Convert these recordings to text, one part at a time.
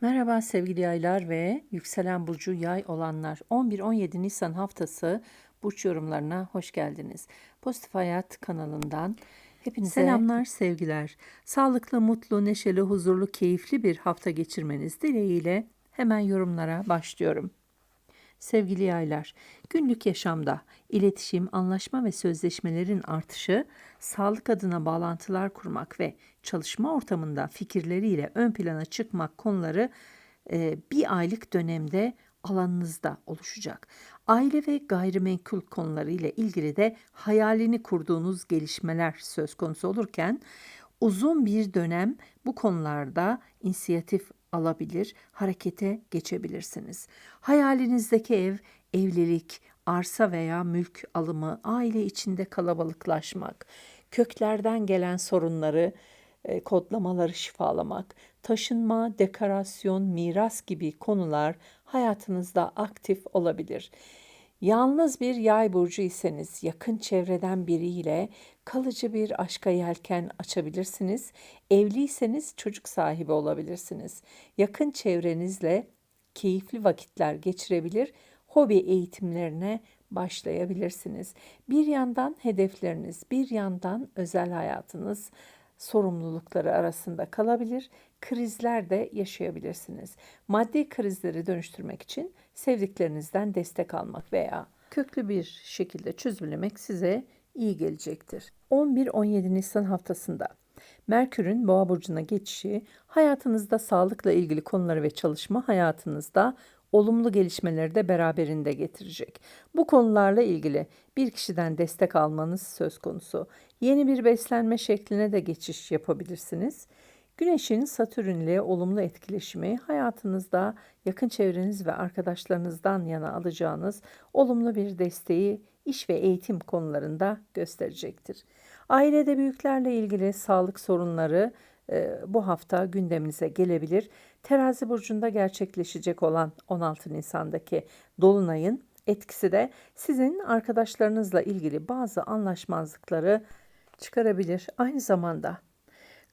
Merhaba sevgili yaylar ve yükselen burcu yay olanlar. 11-17 Nisan haftası burç yorumlarına hoş geldiniz. Pozitif Hayat kanalından hepinize selamlar, sevgiler. Sağlıklı, mutlu, neşeli, huzurlu, keyifli bir hafta geçirmeniz dileğiyle hemen yorumlara başlıyorum. Sevgili yaylar, günlük yaşamda iletişim, anlaşma ve sözleşmelerin artışı, sağlık adına bağlantılar kurmak ve çalışma ortamında fikirleriyle ön plana çıkmak konuları e, bir aylık dönemde alanınızda oluşacak. Aile ve gayrimenkul konuları ile ilgili de hayalini kurduğunuz gelişmeler söz konusu olurken uzun bir dönem bu konularda inisiyatif alabilir, harekete geçebilirsiniz. Hayalinizdeki ev, evlilik, arsa veya mülk alımı, aile içinde kalabalıklaşmak, köklerden gelen sorunları, e, kodlamaları şifalamak, taşınma, dekorasyon, miras gibi konular hayatınızda aktif olabilir. Yalnız bir yay burcu iseniz yakın çevreden biriyle kalıcı bir aşka yelken açabilirsiniz. Evliyseniz çocuk sahibi olabilirsiniz. Yakın çevrenizle keyifli vakitler geçirebilir, hobi eğitimlerine başlayabilirsiniz. Bir yandan hedefleriniz, bir yandan özel hayatınız sorumlulukları arasında kalabilir, krizler de yaşayabilirsiniz. Maddi krizleri dönüştürmek için sevdiklerinizden destek almak veya köklü bir şekilde çözümlemek size iyi gelecektir. 11-17 Nisan haftasında Merkür'ün Boğa burcuna geçişi hayatınızda sağlıkla ilgili konuları ve çalışma hayatınızda olumlu gelişmeleri de beraberinde getirecek. Bu konularla ilgili bir kişiden destek almanız söz konusu. Yeni bir beslenme şekline de geçiş yapabilirsiniz. Güneşin Satürn ile olumlu etkileşimi hayatınızda yakın çevreniz ve arkadaşlarınızdan yana alacağınız olumlu bir desteği iş ve eğitim konularında gösterecektir. Ailede büyüklerle ilgili sağlık sorunları e, bu hafta gündeminize gelebilir. Terazi burcunda gerçekleşecek olan 16 Nisan'daki dolunayın etkisi de sizin arkadaşlarınızla ilgili bazı anlaşmazlıkları çıkarabilir. Aynı zamanda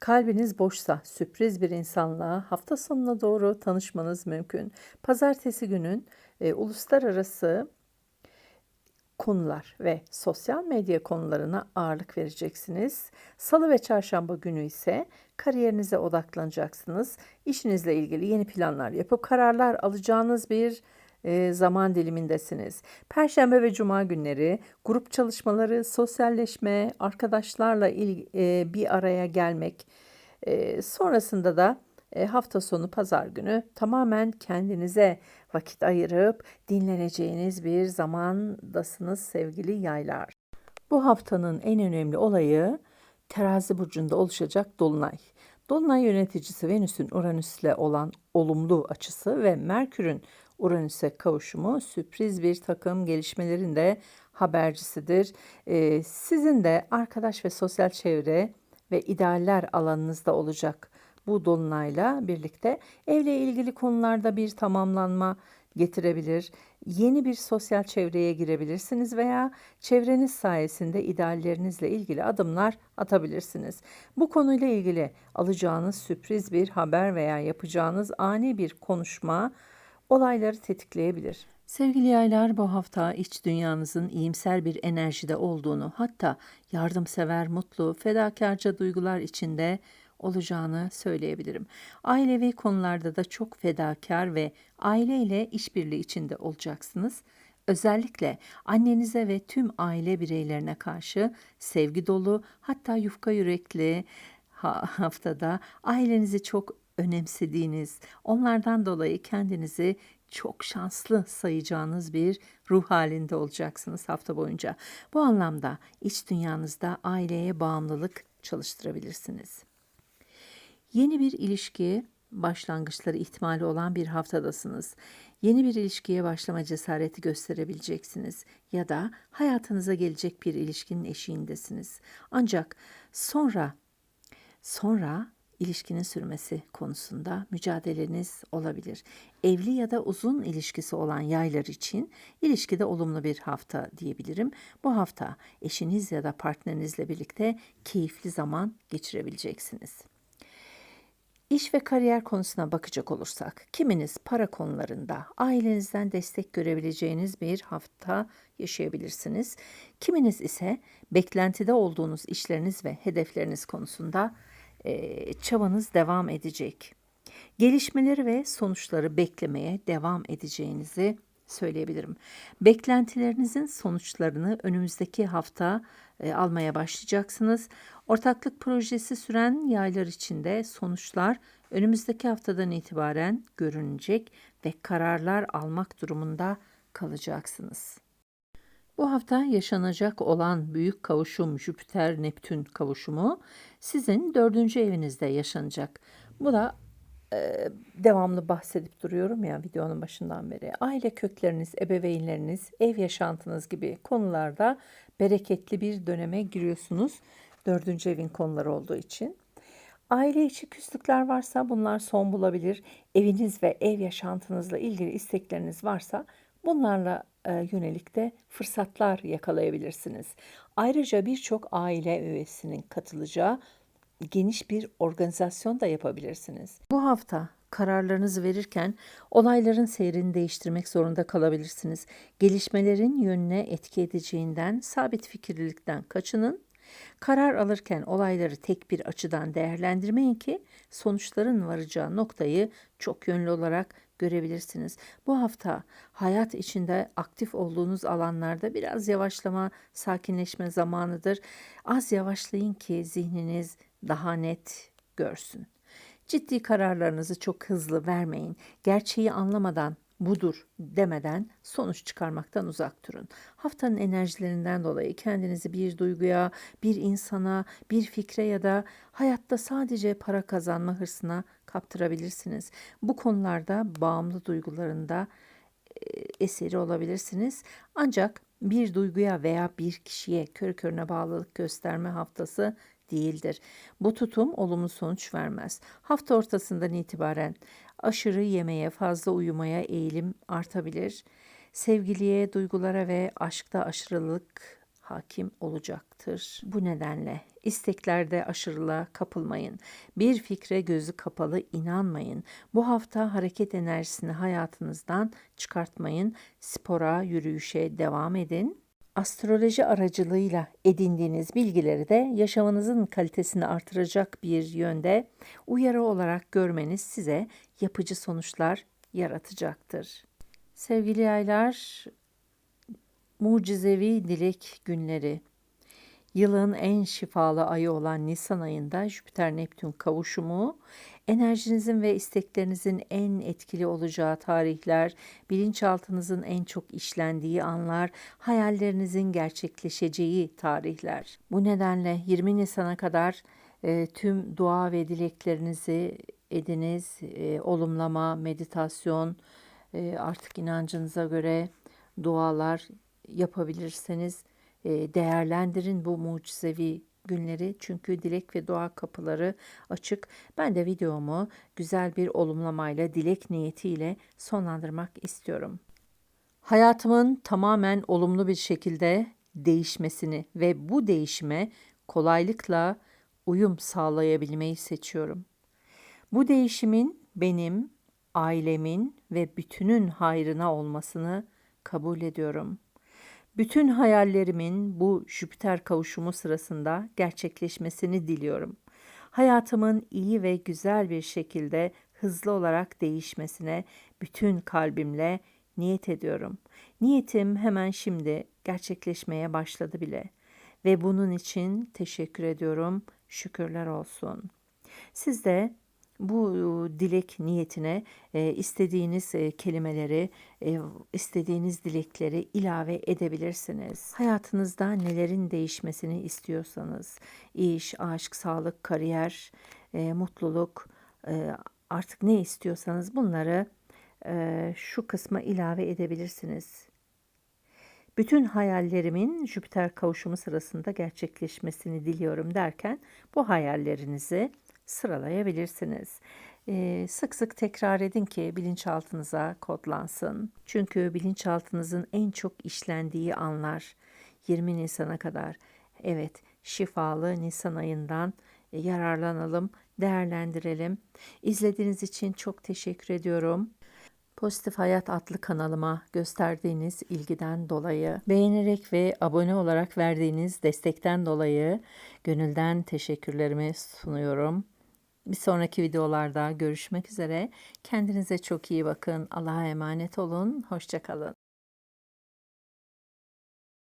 kalbiniz boşsa sürpriz bir insanla hafta sonuna doğru tanışmanız mümkün. Pazartesi günün e, uluslararası konular ve sosyal medya konularına ağırlık vereceksiniz. Salı ve çarşamba günü ise kariyerinize odaklanacaksınız. İşinizle ilgili yeni planlar yapıp kararlar alacağınız bir zaman dilimindesiniz. Perşembe ve cuma günleri grup çalışmaları, sosyalleşme, arkadaşlarla e, bir araya gelmek, e, sonrasında da e, hafta sonu pazar günü tamamen kendinize vakit ayırıp dinleneceğiniz bir zamandasınız sevgili yaylar. Bu haftanın en önemli olayı terazi burcunda oluşacak dolunay. Dolunay yöneticisi Venüs'ün Uranüs'le olan olumlu açısı ve Merkür'ün Uranüs'e kavuşumu sürpriz bir takım gelişmelerin de habercisidir. Ee, sizin de arkadaş ve sosyal çevre ve idealler alanınızda olacak bu dolunayla birlikte evle ilgili konularda bir tamamlanma getirebilir. Yeni bir sosyal çevreye girebilirsiniz veya çevreniz sayesinde ideallerinizle ilgili adımlar atabilirsiniz. Bu konuyla ilgili alacağınız sürpriz bir haber veya yapacağınız ani bir konuşma olayları tetikleyebilir. Sevgili yaylar bu hafta iç dünyanızın iyimser bir enerjide olduğunu hatta yardımsever, mutlu, fedakarca duygular içinde olacağını söyleyebilirim. Ailevi konularda da çok fedakar ve aileyle işbirliği içinde olacaksınız. Özellikle annenize ve tüm aile bireylerine karşı sevgi dolu hatta yufka yürekli haftada ailenizi çok önemsediğiniz, onlardan dolayı kendinizi çok şanslı sayacağınız bir ruh halinde olacaksınız hafta boyunca. Bu anlamda iç dünyanızda aileye bağımlılık çalıştırabilirsiniz. Yeni bir ilişki başlangıçları ihtimali olan bir haftadasınız. Yeni bir ilişkiye başlama cesareti gösterebileceksiniz ya da hayatınıza gelecek bir ilişkinin eşiğindesiniz. Ancak sonra sonra ilişkinin sürmesi konusunda mücadeleniz olabilir. Evli ya da uzun ilişkisi olan yaylar için ilişkide olumlu bir hafta diyebilirim. Bu hafta eşiniz ya da partnerinizle birlikte keyifli zaman geçirebileceksiniz. İş ve kariyer konusuna bakacak olursak, kiminiz para konularında ailenizden destek görebileceğiniz bir hafta yaşayabilirsiniz. Kiminiz ise beklentide olduğunuz işleriniz ve hedefleriniz konusunda e, çabanız devam edecek. Gelişmeleri ve sonuçları beklemeye devam edeceğinizi söyleyebilirim. Beklentilerinizin sonuçlarını önümüzdeki hafta e, almaya başlayacaksınız. Ortaklık projesi süren yaylar içinde sonuçlar önümüzdeki haftadan itibaren görünecek ve kararlar almak durumunda kalacaksınız. Bu hafta yaşanacak olan büyük kavuşum Jüpiter-Neptün kavuşumu sizin dördüncü evinizde yaşanacak. Bu da devamlı bahsedip duruyorum ya videonun başından beri. Aile kökleriniz, ebeveynleriniz, ev yaşantınız gibi konularda bereketli bir döneme giriyorsunuz. Dördüncü evin konuları olduğu için. Aile içi küslükler varsa bunlar son bulabilir. Eviniz ve ev yaşantınızla ilgili istekleriniz varsa bunlarla e, yönelik de fırsatlar yakalayabilirsiniz. Ayrıca birçok aile üyesinin katılacağı geniş bir organizasyon da yapabilirsiniz. Bu hafta kararlarınızı verirken olayların seyrini değiştirmek zorunda kalabilirsiniz. Gelişmelerin yönüne etki edeceğinden sabit fikirlilikten kaçının. Karar alırken olayları tek bir açıdan değerlendirmeyin ki sonuçların varacağı noktayı çok yönlü olarak görebilirsiniz. Bu hafta hayat içinde aktif olduğunuz alanlarda biraz yavaşlama, sakinleşme zamanıdır. Az yavaşlayın ki zihniniz daha net görsün. Ciddi kararlarınızı çok hızlı vermeyin. Gerçeği anlamadan budur demeden sonuç çıkarmaktan uzak durun. Haftanın enerjilerinden dolayı kendinizi bir duyguya, bir insana, bir fikre ya da hayatta sadece para kazanma hırsına kaptırabilirsiniz. Bu konularda bağımlı duygularında e, eseri olabilirsiniz. Ancak bir duyguya veya bir kişiye kör körüne bağlılık gösterme haftası değildir. Bu tutum olumlu sonuç vermez. Hafta ortasından itibaren aşırı yemeye, fazla uyumaya eğilim artabilir. Sevgiliye, duygulara ve aşkta aşırılık hakim olacaktır. Bu nedenle isteklerde aşırılığa kapılmayın. Bir fikre gözü kapalı inanmayın. Bu hafta hareket enerjisini hayatınızdan çıkartmayın. Spora, yürüyüşe devam edin astroloji aracılığıyla edindiğiniz bilgileri de yaşamınızın kalitesini artıracak bir yönde uyarı olarak görmeniz size yapıcı sonuçlar yaratacaktır. Sevgili yaylar, mucizevi dilek günleri. Yılın en şifalı ayı olan Nisan ayında Jüpiter-Neptün kavuşumu enerjinizin ve isteklerinizin en etkili olacağı tarihler, bilinçaltınızın en çok işlendiği anlar, hayallerinizin gerçekleşeceği tarihler. Bu nedenle 20 Nisan'a kadar e, tüm dua ve dileklerinizi ediniz, e, olumlama, meditasyon, e, artık inancınıza göre dualar yapabilirseniz değerlendirin bu mucizevi günleri çünkü dilek ve dua kapıları açık. Ben de videomu güzel bir olumlamayla, dilek niyetiyle sonlandırmak istiyorum. Hayatımın tamamen olumlu bir şekilde değişmesini ve bu değişime kolaylıkla uyum sağlayabilmeyi seçiyorum. Bu değişimin benim, ailemin ve bütünün hayrına olmasını kabul ediyorum. Bütün hayallerimin bu Jüpiter kavuşumu sırasında gerçekleşmesini diliyorum. Hayatımın iyi ve güzel bir şekilde hızlı olarak değişmesine bütün kalbimle niyet ediyorum. Niyetim hemen şimdi gerçekleşmeye başladı bile ve bunun için teşekkür ediyorum. Şükürler olsun. Siz de bu dilek niyetine e, istediğiniz e, kelimeleri, e, istediğiniz dilekleri ilave edebilirsiniz. Hayatınızda nelerin değişmesini istiyorsanız, iş, aşk, sağlık, kariyer, mutluluk, artık ne istiyorsanız bunları şu kısma ilave edebilirsiniz. Bütün hayallerimin Jüpiter kavuşumu sırasında gerçekleşmesini diliyorum derken bu hayallerinizi sıralayabilirsiniz. Ee, sık sık tekrar edin ki bilinçaltınıza kodlansın. Çünkü bilinçaltınızın en çok işlendiği anlar 20 Nisan'a kadar. Evet, şifalı Nisan ayından yararlanalım. değerlendirelim. İzlediğiniz için çok teşekkür ediyorum. Pozitif Hayat adlı kanalıma gösterdiğiniz ilgiden dolayı, beğenerek ve abone olarak verdiğiniz destekten dolayı gönülden teşekkürlerimi sunuyorum. Bir sonraki videolarda görüşmek üzere. Kendinize çok iyi bakın. Allah'a emanet olun. Hoşçakalın.